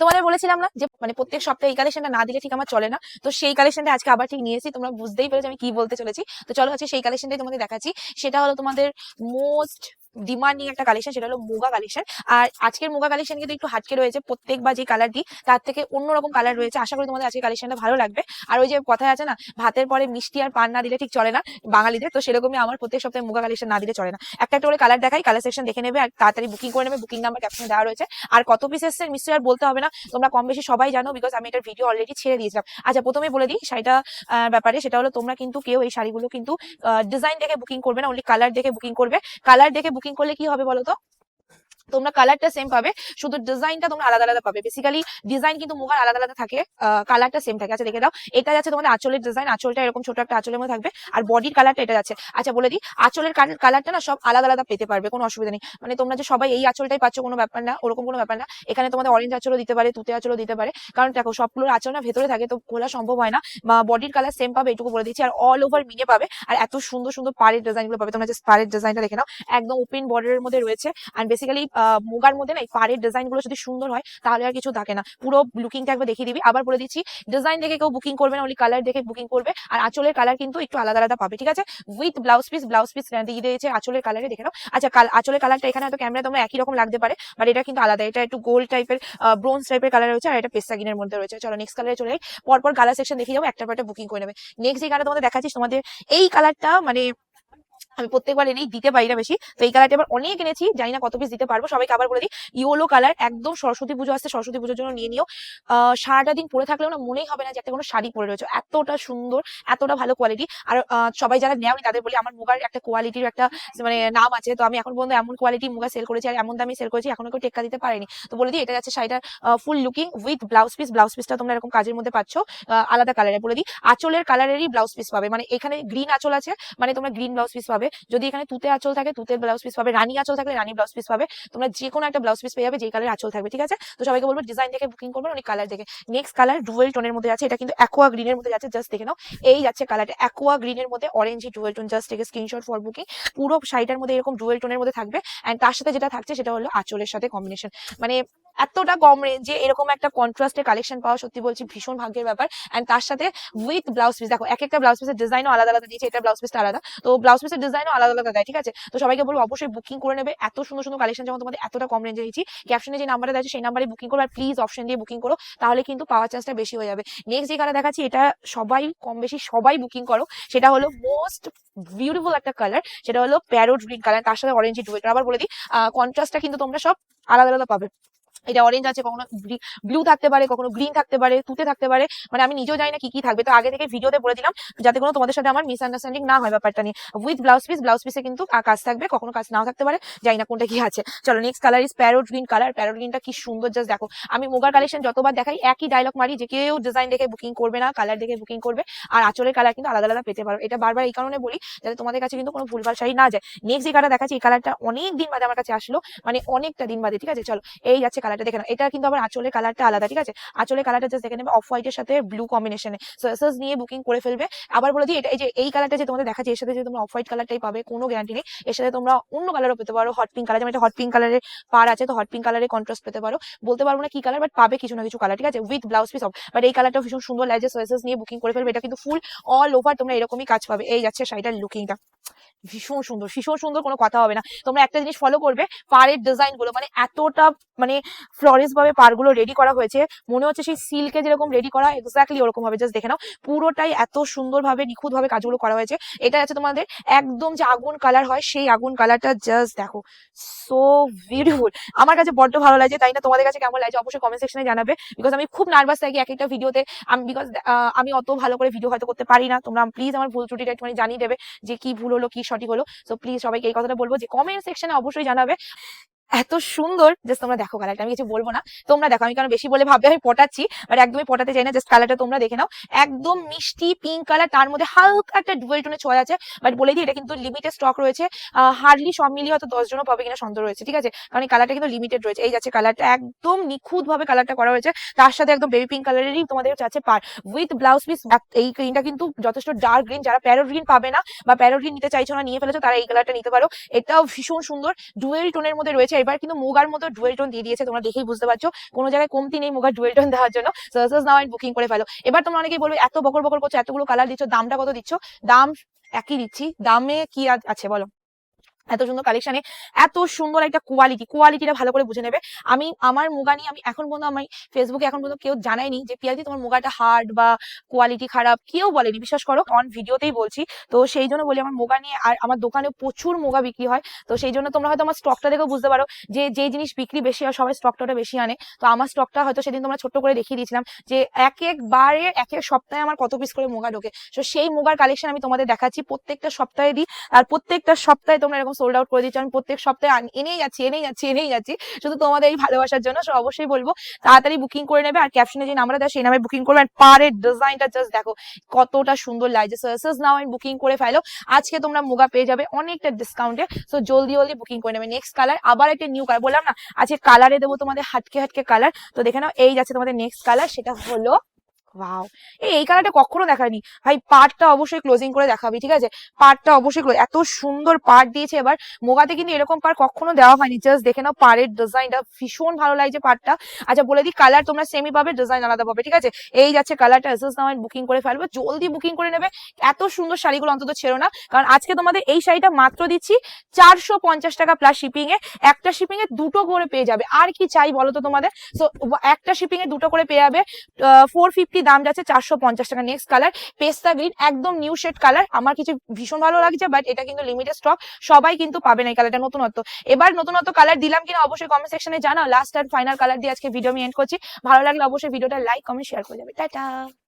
তোমাদের বলেছিলাম না যে মানে প্রত্যেক সপ্তাহে এই কালেকশনটা না দিলে ঠিক আমার চলে না। তো সেই কালেকশনটা আজকে আবার ঠিক নিয়েছি তোমরা বুঝতেই পেরেছ আমি কি বলতে চলেছি। তো চলো আজকে সেই কালেকশনটাই তোমাদের দেখাচ্ছি। সেটা হলো তোমাদের মোস্ট ডিমান্ডিং একটা কালেকশন সেটা হলো মুগা কালেকশন আর আজকের মুগা কালেকশন কিন্তু একটু হাটকে রয়েছে প্রত্যেক বা যে কালার দিই, তার থেকে অন্যরকম কালার রয়েছে। আশা করি তোমাদের আজকের কালেকশনটা ভালো লাগবে। আর ওই যে কথায় আছে না, ভাতের পরে মিষ্টি আর পান না দিলে ঠিক চলে না, বাঙালিদের। তো সেরকমই আমার প্রত্যেক সপ্তাহে মুগা কালেকশন না দিলে চলে না। একটা একটা করে কালার দেখাই কালার সেকশন দেখে নেবে, আর তাড়াতাড়ি বুকিং করে নেবে বুকিং নাম্বার ক্যাপশনে দেওয়া রয়েছে। আর কত পিস এসছে নিশ্চয়ই আর বলতে হবে না, তোমরা কম বেশি সবাই জানো বিকজ আমি এটার ভিডিও অলরেডি ছেড়ে দিয়েছিলাম। আচ্ছা প্রথমে বলে দিই, শাড়িটা ব্যাপারে, সেটা হলো তোমরা কিন্তু কেউ এই শাড়িগুলো কিন্তু ডিজাইন দেখে বুকিং করবে না অনলি কালার দেখে বুকিং করবে। কালার দেখে বুকিং করলে কি হবে বলো তো? তোমরা কালারটা সেম পাবে, শুধু ডিজাইনটা তোমরা আলাদা আলাদা পাবে। বেসিক্যালি ডিজাইন কিন্তু মুগার আলাদা আলাদা থাকে কালারটা সেম থাকে। আচ্ছা দেখে দাও, এটা যাচ্ছে তোমাদের আঁচলের ডিজাইন আঁচলটা এরকম ছোট একটা আঁচলের মধ্যে থাকবে, আর বডির কালারটা এটা যাচ্ছে। আচ্ছা বলে দিই, আঁচলের কালারটা না সব আলাদা আলাদা পেতে পারবে, কোনো অসুবিধা নেই। মানে তোমরা যে সবাই এই আঁচলটাই পাচ্ছ, কোনো ব্যাপার না, ওরকম কোনো ব্যাপার না। এখানে তোমাদের অরেঞ্জ আঁচলও দিতে পারে, তুতে আঁচলও দিতে পারে। কারণ দেখো, সবগুলোর আঁচল না ভেতরে থাকে, তো খোলা সম্ভব হয় না। বা বডির কালার সেম পাবে, এটুকু বলে দিচ্ছি। আর অল ওভার মিনে পাবে, আর এত সুন্দর সুন্দর পাড়ের ডিজাইনগুলো পাবে। তোমরা যে পাড়ের ডিজাইনটা দেখে নাও, একদম ওপেন বর্ডারের মধ্যে রয়েছে। আর বেসিক্যালি মুগার মধ্যে না, এই পাড়ের ডিজাইনগুলো যদি সুন্দর হয়, তাহলে আর কিছু থাকে না। পুরো লুকিংটা একবার দেখিয়ে দিবি। আবার বলে দিচ্ছি ডিজাইন দেখে কেউ বুকিং করবে না ওনলি কালার দেখে বুকিং করবে। আর আঁচলের কালার কিন্তু একটু আলাদা আলাদা পাবে, ঠিক আছে? With blouse piece blouse piece দিয়ে দিয়েছে, আঁচলের কালারে দেখে নাও। আচ্ছা কাল- আঁচলের কালারটা এখানে হয়তো ক্যামেরা তোমরা একই রকম লাগতে পারে বাট এটা কিন্তু আলাদা। এটা একটু গোল্ড টাইপের ব্রোঞ্জ টাইপের কালার রয়েছে, আর এটা পেস্তা গ্রিনের মধ্যে রয়েছে। চলো নেক্সট কালারে চলে পরপর কালার সেকশন দেখে যাব একটা পর বুকিং করে নেবে। নেক্সট যে কালার তোমাদের দেখাচ্ছি, তোমাদের এই কালারটা মানে আমি প্রত্যেকবার এনেই দিতে পারি না বেশি। তো এই কালারটা এবার অনেক এনেছি, জানি না কত পিস দিতে পারব। সবাইকে আবার বলে দিই ইয়েলো কালার একদম সরস্বতী পুজো আসছে, সরস্বতী পুজোর জন্য নিয়ে নিও। সারাটা দিন পরে থাকলেও না মনেই হবে না যে একটা কোনো শাড়ি পরে রয়েছে। এতটা সুন্দর, এতটা ভালো কোয়ালিটি আর সবাই যারা নেওনি তাদের বলি, আমার মুগার একটা কোয়ালিটির একটা মানে নাম আছে। তো আমি এখন পর্যন্ত এমন কোয়ালিটি মুগা সেল করেছি আর এমন দামি সেল করেছি, এখনও কেউ টেক্কা দিতে পারেনি। তো বলে দিই, এটা যাচ্ছে শাড়িটার full looking with blouse piece blouse পিসটা তোমরা এরকম কাজের মধ্যে পাচ্ছ আলাদা কালারে বলে দিই, আঁচলের কালারেরই ব্লাউজ পিস পাবে। মানে এখানে গ্রিন আঁচল আছে মানে তোমরা গ্রিন ব্লাউজ পিস পাবে। যদি এখানে তুতে আঁচল থাকে তুতের ব্লাউজ পিস পাবে, রানী আঁচল থাকলে রানী ব্লাউজ পিস পাবে। তোমরা যে কোনো একটা ব্লাউজ পিস পেয়ে যাবে, যেই কালার আঁচল থাকবে, ঠিক আছে? তো সবাইকে বলব ডিজাইন দেখে বুকিং করবেন অনেক কালার দেখে। নেক্সট কালার ডুয়েল টোনের মধ্যে আছে, এটা কিন্তু অ্যাকোয়া গ্রিনের মধ্যে যাচ্ছে জাস্ট দেখে নাও। এই যাচ্ছে কালারটা অ্যাকোয়া গ্রিনের মধ্যে অরেঞ্জ ডুয়েল টোন জাস্ট থেকে স্ক্রিনশট ফর বুকিং পুরো শাড়িটার মধ্যে এরকম ডুয়েল টোনের মধ্যে থাকবে। অ্যান্ড তার সাথে যেটা থাকছে, সেটা হলো আঁচলের সাথে কম্বিনেশন মানে এতটা কম রেঞ্জে এরকম একটা কন্ট্রাস্টের কালেকশন পাওয়া সত্যি বলছি ভীষণ ভাগ্যের ব্যাপার। এন্ড তার সাথে উইথ ব্লাউজ পিস দেখো এক একটা ব্লাউজ পিসের ডিজাইনও আলাদা আলাদা দিয়েছে, এটা ব্লাউজ পিসটা আলাদা। তো ব্লাউজ পিসের ডিজাইনও আলাদা আলাদা দেয়, ঠিক আছে? তো সবাইকে বলব অবশ্যই বুকিং করে নেবে। এত সুন্দর সুন্দর কালেকশন যখন তোমাদের এতটা কম রেঞ্জে দিয়েছি ক্যাপশনে যে নাম্বারটা আছে, সেই নাম্বারে বুকিং করো আর প্লিজ অপশন দিয়ে বুকিং করো, তাহলে কিন্তু পাওয়ার চান্সটা বেশি হয়ে যাবে। নেক্সট যে কালার দেখাচ্ছি, এটা সবাই কম বেশি সবাই বুকিং করো, সেটা হলো মোস্ট বিউটিফুল একটা কালার সেটা হলো প্যারোট গ্রিন কালার তার সাথে অরেঞ্জ ডুয়েট আবার বলে দিই কন্ট্রাস্টটা কিন্তু তোমরা সব আলাদা আলাদা পাবে। এটা অরেঞ্জ আছে, কখনো ব্লু থাকতে পারে, কখনো গ্রিন থাকতে পারে, তুতে থাকতে পারে। মানে আমি নিজেও জানি না কি কি থাকবে। তো আগে থেকে ভিডিওতে বলে দিলাম যাতে কোনো তোমাদের সাথে আমার মিসআন্ডারস্ট্যান্ডিং না হয় ব্যাপারটা নিয়ে। উইথ ব্লাউজ পিস ব্লাউজ পিসে কিন্তু কাজ থাকবে, কখনো কাজ নাও থাকতে পারে। জানি না কোনটা কি আছে। চলো next colour is parrot green colour parrot গ্রিনটা কি সুন্দর জাস্ট দেখো। আমি মোগার কালেকশন যতবার দেখাই, একই ডায়লগ মারি যে কেউ ডিজাইন দেখে বুকিং করবে না কালার দেখে বুকিং করবে। আর আঁচলের কালার কিন্তু আলাদা আলাদা পেতে পারো। এটা বারবার এই কারণে বলি, যাতে তোমাদের কাছে কিন্তু কোনো ভুলভাল শাড়ি না যায়। নেক্সট যে কালার দেখাচ্ছি, এই কালারটা অনেক দিন বাদে আমার কাছে আসলো। মানে অনেকটা দিন বাদে, ঠিক আছে? চলো, এই যাচ্ছে কালারটা দেখে নাও। এটা কিন্তু আবার আঁচলের কালারটা আলাদা, ঠিক আছে? আঁচলের কালারটা জাস্ট দেখে নেবে অফ হোয়াইটের সাথে ব্লু কম্বিনেশনে সো এসএস নিয়ে বুকিং করে ফেলবে। আবার বলে দিই, এটা এই যে, এই কালারটা যে তোমাদের দেখাচ্ছি, এর সাথে যে তোমরা অফ হোয়াইট কালারটাই পাবে, কোনো গ্যারান্টি নেই। এর সাথে তোমরা অন্য কালারও পেতে পারো। হট পিঙ্ক কালার যেমন এটা হট পিঙ্ক কালারের পার আছে, তো হট পিঙ্ক কালারের কন্ট্রাস্ট পেতে পারো। বলতে পারব না কি কালার বাট পাবে কিছু না কিছু কালার ঠিক আছে? With blouse piece of but এই কালারটা ভীষণ সুন্দর লাগছে। সো এসএস নিয়ে বুকিং করে ফেলবে। এটা কিন্তু ফুল অল ওভার তোমরা এরকমই কাজ পাবে। এই যাচ্ছে শাড়িটার লুকিংটা ভীষণ সুন্দর ভীষণ সুন্দর কোনো কথা হবে না। তোমরা একটা জিনিস ফলো করবে, পাড়ের ডিজাইনগুলো মানে এতটা মানে ফ্লরেস ভাবে পাড়গুলো রেডি করা হয়েছে। মনে হচ্ছে সেই সিল্কে যেরকম রেডি করা এক্স্যাক্টলি ওরকম ভাবে জাস্ট দেখে নাও, পুরোটাই এত সুন্দরভাবে নিখুঁত ভাবে কাজগুলো করা হয়েছে। এটা আছে তোমাদের একদম যে আগুন কালার হয়, সেই আগুন কালারটা জাস্ট দেখো। সো বিউটিফুল আমার কাছে বড্ড ভালো লাগছে, তাই না? তোমাদের কাছে কেমন লাগছে? অবশ্যই কমেন্ট সেকশনে জানাবে। বিকজ আমি খুব নার্ভাস থাকি এক একটা ভিডিওতে আমি বিকজ আমি অত ভালো করে ভিডিও হয়তো করতে পারি না। তোমরা প্লিজ আমার ভুল ত্রুটিটা একটুখানি জানিয়ে দেবে যে কি ভুল হলো, কি সঠিক হলো। সো প্লিজ সবাইকে এই কথাটা বলব যে কমেন্ট সেকশনে অবশ্যই জানাবে। এত সুন্দর। জাস্ট তোমরা দেখো কালারটা আমি কিছু বলব না। তোমরা দেখো, আমি কারণ বেশি বলে ভাববে আমি পটাচ্ছি বাট একদমই পটাতে চাই না। জাস্ট কালারটা তোমরা দেখে নাও। একদম মিষ্টি পিঙ্ক কালার তার মধ্যে হালকা একটা ডুয়েল টোনে ছোঁয়া আছে বাট বলে দিই, এটা কিন্তু লিমিটেড স্টক রয়েছে। হার্ডলি সব মিলিয়ে হয়তো দশ জনও পাবে কিনা সন্দেহ রয়েছে, ঠিক আছে? কারণ এই কালারটা কিন্তু লিমিটেড রয়েছে। এই যাচ্ছে কালারটা একদম নিখুঁত ভাবে কালারটা করা হয়েছে। তার সাথে একদম বেবি পিঙ্ক কালারেরই তোমাদের যাচ্ছে পার। উইথ ব্লাউজ পিস এই গ্রিনটা কিন্তু যথেষ্ট ডার্ক গ্রিন যারা প্যারো গ্রিন পাবে না বা প্যারো গ্রিন নিতে চাইছো না, নিয়ে ফেলেছো, তারা এই কালারটা নিতে পারো। এটাও ভীষণ সুন্দর। ডুয়েল টোনের মধ্যে রয়েছে এবার কিন্তু মুগার মতো ডুয়েল টোন দিয়ে দিয়েছে, তোমরা দেখেই বুঝতে পারছ। কোনো জায়গায় কমতি নেই মুগার ডুয়েল টোন দেওয়ার জন্য। সার্সেস নাও বুকিং করে ফেলো। এবার তোমরা অনেকেই বলবে, এত বকর বকর করছ, এতগুলো কালার দিচ্ছ, দামটা কত দিচ্ছ? দাম একই দিচ্ছি। দামে কি আছে বলো? এত সুন্দর কালেকশনে এত সুন্দর একটা কোয়ালিটি কোয়ালিটিটা ভালো করে বুঝে নেবে। আমি, আমার মুগা নিয়ে আমি এখন পর্যন্ত আমি ফেসবুকে এখন পর্যন্ত কেউ জানায়নি যে পিয়াজি তোমার মুগাটা হার্ড বা কোয়ালিটি খারাপ? কেউ বলেনি, বিশ্বাস করো অন ভিডিওতেই বলছি। তো সেই জন্য বলি, আমার মুগা নিয়ে আর আমার দোকানে প্রচুর মুগা বিক্রি হয়। তো সেই জন্য তোমরা হয়তো আমার স্টকটা দেখেও বুঝতে পারো যে যে জিনিস বিক্রি বেশি হয়, সবাই স্টকটা বেশি আনে। তো আমার স্টকটা হয়তো সেদিন তোমরা ছোট্ট করে দেখিয়ে দিয়েছিলাম যে, এক একবারে এক এক সপ্তাহে আমার কত পিস করে মুগা ঢোকে। তো সেই মুগার কালেকশন আমি তোমাদের দেখাচ্ছি। প্রত্যেকটা সপ্তাহে দিই। আর প্রত্যেকটা সপ্তাহে তোমরা এরকম সোল্ড আউট করে দিচ্ছ আমি প্রত্যেক সপ্তাহে এনেই যাচ্ছি এনেই যাচ্ছি এনেই যাচ্ছি। শুধু তোমাদের এই ভালোবাসার জন্য So অবশ্যই বলব, তাড়াতাড়ি বুকিং করে নেবে। আর ক্যাপশনে যে নাম্বার দেয় সেই নামে বুকিং করবে। আর ডিজাইনটা জাস্ট দেখো, কতটা সুন্দর লাগছে। সার্সেস নাও আমি বুকিং করে ফেলো। আজকে তোমরা মুগা পেয়ে যাবে অনেকটা ডিসকাউন্টে সো জলদি জলদি বুকিং করে নেবে। নেক্সট কালার আবার একটা নিউ কালার বললাম না, আজকে কালারে দেবো তোমাদের হাটকে হাটকে কালার তো দেখে নাও, এই যাচ্ছে তোমাদের নেক্সট কালার সেটা হলো ওয়াও এই কালারটা কখনো দেখায়নি। ভাই পার্টটা অবশ্যই ক্লোজিং করে দেখাবি, ঠিক আছে? পার্টটা অবশ্যই এত সুন্দর পার্ট দিয়েছে এবার। মোগাতে কিন্তু এরকম পার কখনো দেওয়া হয়নি। জাস্ট দেখে নাও পাড়ের ডিজাইনটা ভীষণ ভালো লাগছে পার্টটা আচ্ছা বলে দিই কালার তোমরা সেমি পাবে ডিজাইন আলাদা পাবে, ঠিক আছে? এই যাচ্ছে কালারটা এসএস নাও বুকিং করে ফেলব। জলদি বুকিং করে নেবে। এত সুন্দর শাড়িগুলো অন্তত ছেড়ো না। কারণ আজকে তোমাদের এই শাড়িটা মাত্র দিচ্ছি চারশো পঞ্চাশ টাকা প্লাস শিপিং এ। একটা শিপিং এ দুটো করে পেয়ে যাবে। আর কি চাই বলো তো তোমাদের? সো একটা শিপিং এ দুটো করে পেয়ে যাবে। ফোর ফিফটি দাম যাচ্ছে চারশো পঞ্চাশ টাকা। নেক্সট কালার পেস্তা গ্রিন একদম নিউ শেড কালার আমার কিছু ভীষণ ভালো লাগছে বাট এটা কিন্তু লিমিটেড স্টক সবাই কিন্তু পাবে না এই কালারটা নতুনত্ব। এবার নতুনত্ব কালার দিলাম কিনা অবশ্যই কমেন্ট সেকশনে জানাও। লাস্ট আর ফাইনাল কালার দিয়ে আজকে ভিডিও আমি এন্ড করছি। ভালো লাগলে অবশ্যই ভিডিওটা লাইক কমেন্ট শেয়ার করে যাবে টাটা!